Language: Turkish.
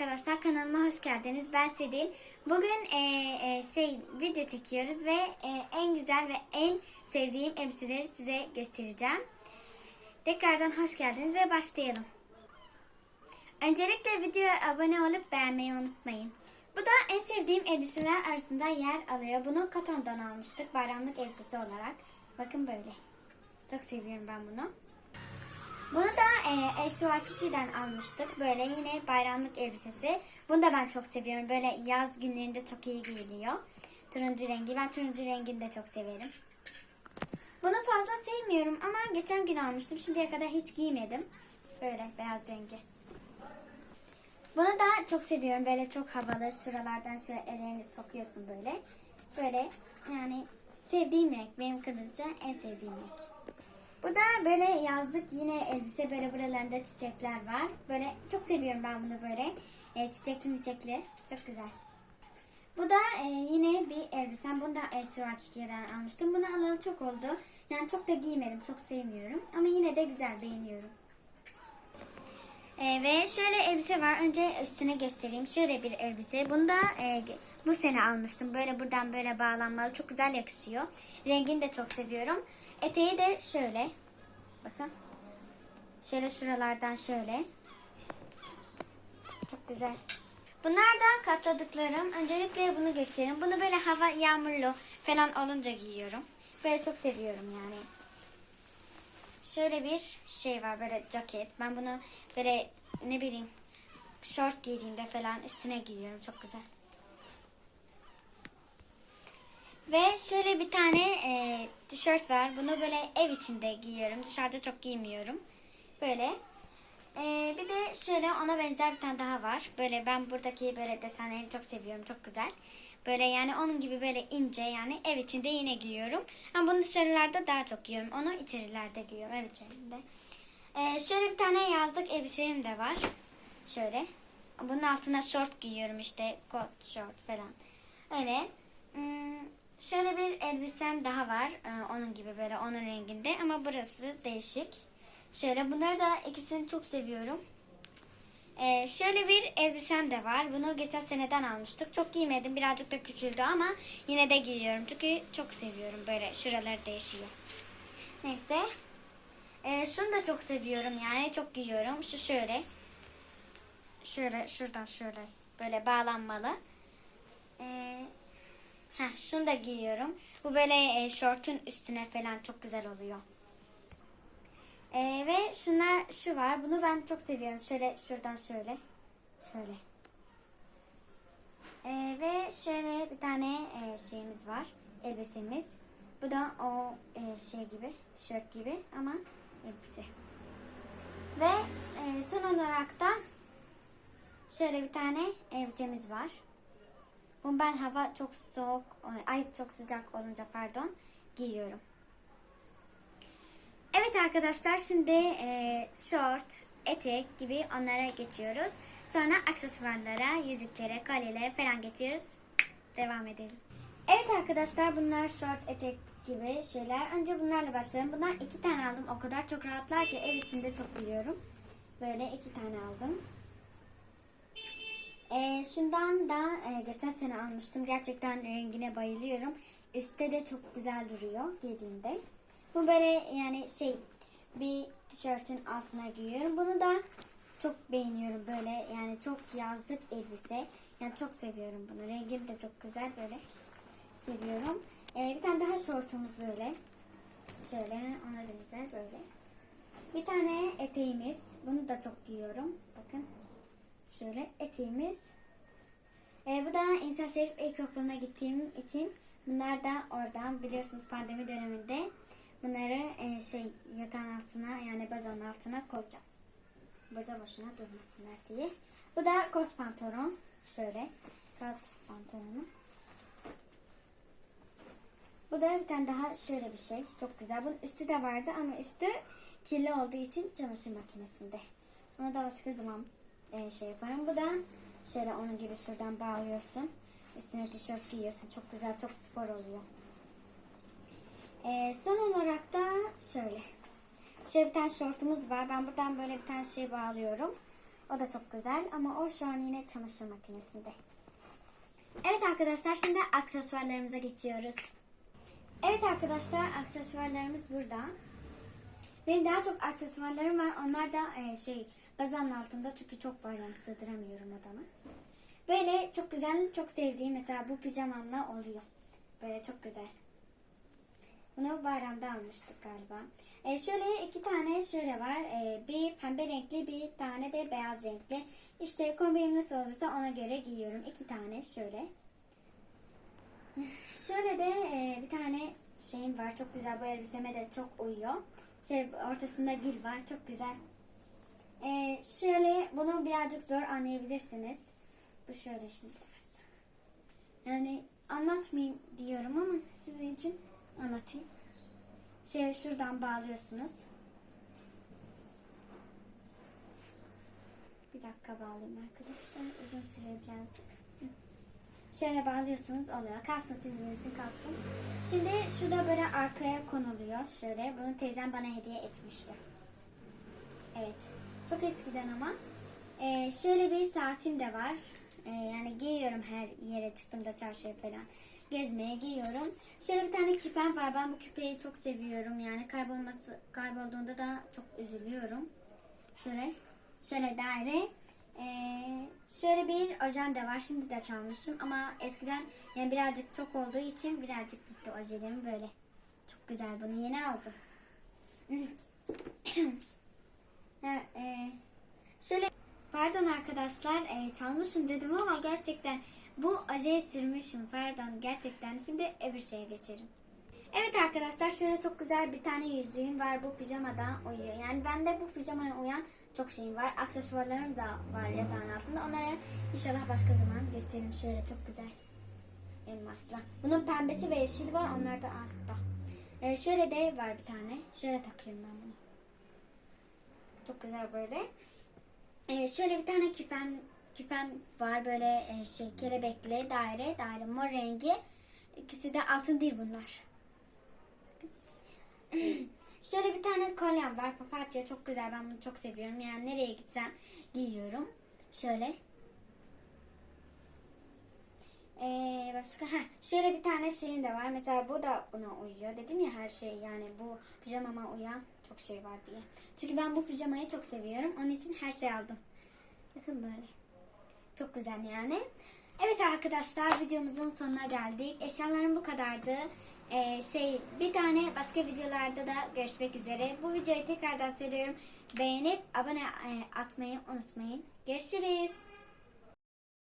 arkadaşlar kanalıma hoş geldiniz. Ben Sedil. Bugün e, e, şey video çekiyoruz ve e, en güzel ve en sevdiğim elbiseleri size göstereceğim. Tekrardan hoş geldiniz ve başlayalım. Öncelikle videoya abone olup beğenmeyi unutmayın. Bu da en sevdiğim elbiseler arasında yer alıyor. Bunu Katon'dan almıştık bayramlık elbisesi olarak. Bakın böyle. Çok seviyorum ben bunu. Bunu da e, Eswakiki'den almıştık. Böyle yine bayramlık elbisesi. Bunu da ben çok seviyorum. Böyle yaz günlerinde çok iyi giyiliyor. Turuncu rengi. Ben turuncu rengini de çok severim. Bunu fazla sevmiyorum ama geçen gün almıştım. Şimdiye kadar hiç giymedim. Böyle beyaz rengi. Bunu da çok seviyorum. Böyle çok havalı. Şuralardan şöyle ellerini sokuyorsun böyle. Böyle yani sevdiğim renk. Benim kırmızı en sevdiğim renk. Bu da böyle yazlık yine elbise böyle buralarında çiçekler var. Böyle çok seviyorum ben bunu böyle. E, çiçekli çiçekli. Çok güzel. Bu da e, yine bir elbisem. Bunu da Elsi Rakiki'den almıştım. Bunu alalı çok oldu. Yani çok da giymedim. Çok sevmiyorum. Ama yine de güzel beğeniyorum. E, ve şöyle elbise var. Önce üstüne göstereyim. Şöyle bir elbise. Bunu da e, bu sene almıştım. Böyle buradan böyle bağlanmalı. Çok güzel yakışıyor. Rengini de çok seviyorum. Eteği de şöyle. Bakın. Şöyle şuralardan şöyle. Çok güzel. Bunlardan katladıklarım. Öncelikle bunu göstereyim. Bunu böyle hava yağmurlu falan olunca giyiyorum. Böyle çok seviyorum yani. Şöyle bir şey var böyle ceket. Ben bunu böyle ne bileyim short giydiğimde falan üstüne giyiyorum. Çok güzel. Ve şöyle bir tane e, tişört var. Bunu böyle ev içinde giyiyorum. Dışarıda çok giymiyorum. Böyle. E, bir de şöyle ona benzer bir tane daha var. Böyle ben buradaki böyle desenleri çok seviyorum. Çok güzel. Böyle yani onun gibi böyle ince yani ev içinde yine giyiyorum. Ama bunu dışarılarda daha çok giyiyorum. Onu içerilerde giyiyorum. Ev içerisinde. E, şöyle bir tane yazlık elbisem de var. Şöyle. Bunun altına şort giyiyorum işte. Kot, şort falan. Öyle. Hmm, Şöyle bir elbisem daha var. Ee, onun gibi böyle onun renginde ama burası değişik. Şöyle bunları da ikisini çok seviyorum. Ee, şöyle bir elbisem de var. Bunu geçen seneden almıştık. Çok giymedim. Birazcık da küçüldü ama yine de giyiyorum. Çünkü çok seviyorum. Böyle şuralar değişiyor. Neyse. Ee, şunu da çok seviyorum yani. Çok giyiyorum. Şu şöyle. Şöyle şuradan şöyle. Böyle bağlanmalı. Ee, Heh, şunu da giyiyorum. Bu böyle e, şortun üstüne falan çok güzel oluyor. E, ve şunlar şu var. Bunu ben çok seviyorum. Şöyle şuradan şöyle. Şöyle. E, ve şöyle bir tane e, şeyimiz var. Elbisemiz. Bu da o e, şey gibi. Tişört gibi ama elbise. Ve e, son olarak da şöyle bir tane elbisemiz var. Bunu ben hava çok soğuk, ay çok sıcak olunca pardon giyiyorum. Evet arkadaşlar şimdi e, short, etek gibi onlara geçiyoruz. Sonra aksesuarlara, yüzüklere, kolyelere falan geçiyoruz. Devam edelim. Evet arkadaşlar bunlar short, etek gibi şeyler. Önce bunlarla başlayalım. Bunlar iki tane aldım. O kadar çok rahatlar ki ev içinde çok biliyorum. Böyle iki tane aldım. E, şundan da e, geçen sene almıştım. Gerçekten rengine bayılıyorum. Üstte de çok güzel duruyor giydiğimde. Bu böyle yani şey bir tişörtün altına giyiyorum. Bunu da çok beğeniyorum böyle yani çok yazlık elbise. Yani çok seviyorum bunu. Rengi de çok güzel böyle seviyorum. E, bir tane daha şortumuz böyle. Şöyle ona benzer böyle. Bir tane eteğimiz. Bunu da çok giyiyorum. Bakın. Şöyle eteğimiz. Ee, bu da İnsan Şerif İlkokulu'na gittiğim için bunlar da oradan biliyorsunuz pandemi döneminde bunları e, şey yatağın altına yani bazanın altına koyacağım. Burada boşuna durmasınlar diye. Bu da kot pantolon. Şöyle kot pantolonu. Bu da bir tane daha şöyle bir şey. Çok güzel. Bunun üstü de vardı ama üstü kirli olduğu için çamaşır makinesinde. Onu da başka zaman e, şey yaparım. Bu da şöyle onun gibi şuradan bağlıyorsun. Üstüne tişört giyiyorsun. Çok güzel, çok spor oluyor. E, son olarak da şöyle. Şöyle bir tane şortumuz var. Ben buradan böyle bir tane şey bağlıyorum. O da çok güzel ama o şu an yine çamaşır makinesinde. Evet arkadaşlar şimdi aksesuarlarımıza geçiyoruz. Evet arkadaşlar aksesuarlarımız burada. Benim daha çok aksesuarlarım var. Onlar da e, şey bazanın altında çünkü çok var yani sığdıramıyorum odama. Böyle çok güzel, çok sevdiğim mesela bu pijamamla oluyor. Böyle çok güzel. Bunu bayramda almıştık galiba. E, şöyle iki tane şöyle var. E, bir pembe renkli bir tane de beyaz renkli. İşte kombinim nasıl olursa ona göre giyiyorum. İki tane şöyle. Şöyle de e, bir tane şeyim var. Çok güzel. Bu elbiseme de çok uyuyor. Şey ortasında gül var. Çok güzel. E, şöyle bunu birazcık zor anlayabilirsiniz. Bu şöyle şimdi. Yani anlatmayayım diyorum ama sizin için anlatayım. Şey şuradan bağlıyorsunuz. Bir dakika bağlayayım arkadaşlar. Uzun süre birazcık. Şöyle bağlıyorsunuz oluyor. Kalsın sizin için kalsın. Şimdi şu da böyle arkaya konuluyor. Şöyle. Bunu teyzem bana hediye etmişti. Evet. Çok eskiden ama. Ee, şöyle bir saatim de var. Ee, yani giyiyorum her yere çıktığımda çarşıya falan. Gezmeye giyiyorum. Şöyle bir tane küpem var. Ben bu küpeyi çok seviyorum. Yani kaybolması kaybolduğunda da çok üzülüyorum. Şöyle şöyle daire. Ee, şöyle bir de var. Şimdi de çalmışım ama eskiden yani birazcık çok olduğu için birazcık gitti ojelerim böyle. Çok güzel. Bunu yeni aldım. e, şöyle pardon arkadaşlar e, çalmışım dedim ama gerçekten bu ojeyi sürmüşüm. Pardon gerçekten. Şimdi öbür şeye geçelim. Evet arkadaşlar şöyle çok güzel bir tane yüzüğüm var. Bu pijamada uyuyor. Yani bende bu pijamaya uyan çok şeyim var. Aksesuarlarım da var yatağın altında. Onları inşallah başka zaman gösteririm. Şöyle çok güzel. Elmasla. Bunun pembesi ve yeşili var. Onlar da altta. Ee, şöyle de var bir tane. Şöyle takıyorum ben bunu. Çok güzel böyle. Ee, şöyle bir tane küpem küpem var böyle e, şey kelebekli daire daire mor rengi. İkisi de altın değil bunlar. Şöyle bir tane kolyem var. Papatya çok güzel. Ben bunu çok seviyorum. Yani nereye gitsem giyiyorum. Şöyle. Ee, başka ha şöyle bir tane şeyim de var. Mesela bu da buna uyuyor. Dedim ya her şey yani bu pijamama uyan çok şey var diye. Çünkü ben bu pijamayı çok seviyorum. Onun için her şey aldım. Bakın böyle. Çok güzel yani. Evet arkadaşlar videomuzun sonuna geldik. Eşyalarım bu kadardı. Ee, şey bir tane başka videolarda da görüşmek üzere. Bu videoyu tekrardan söylüyorum. Beğenip abone e, atmayı unutmayın. Görüşürüz.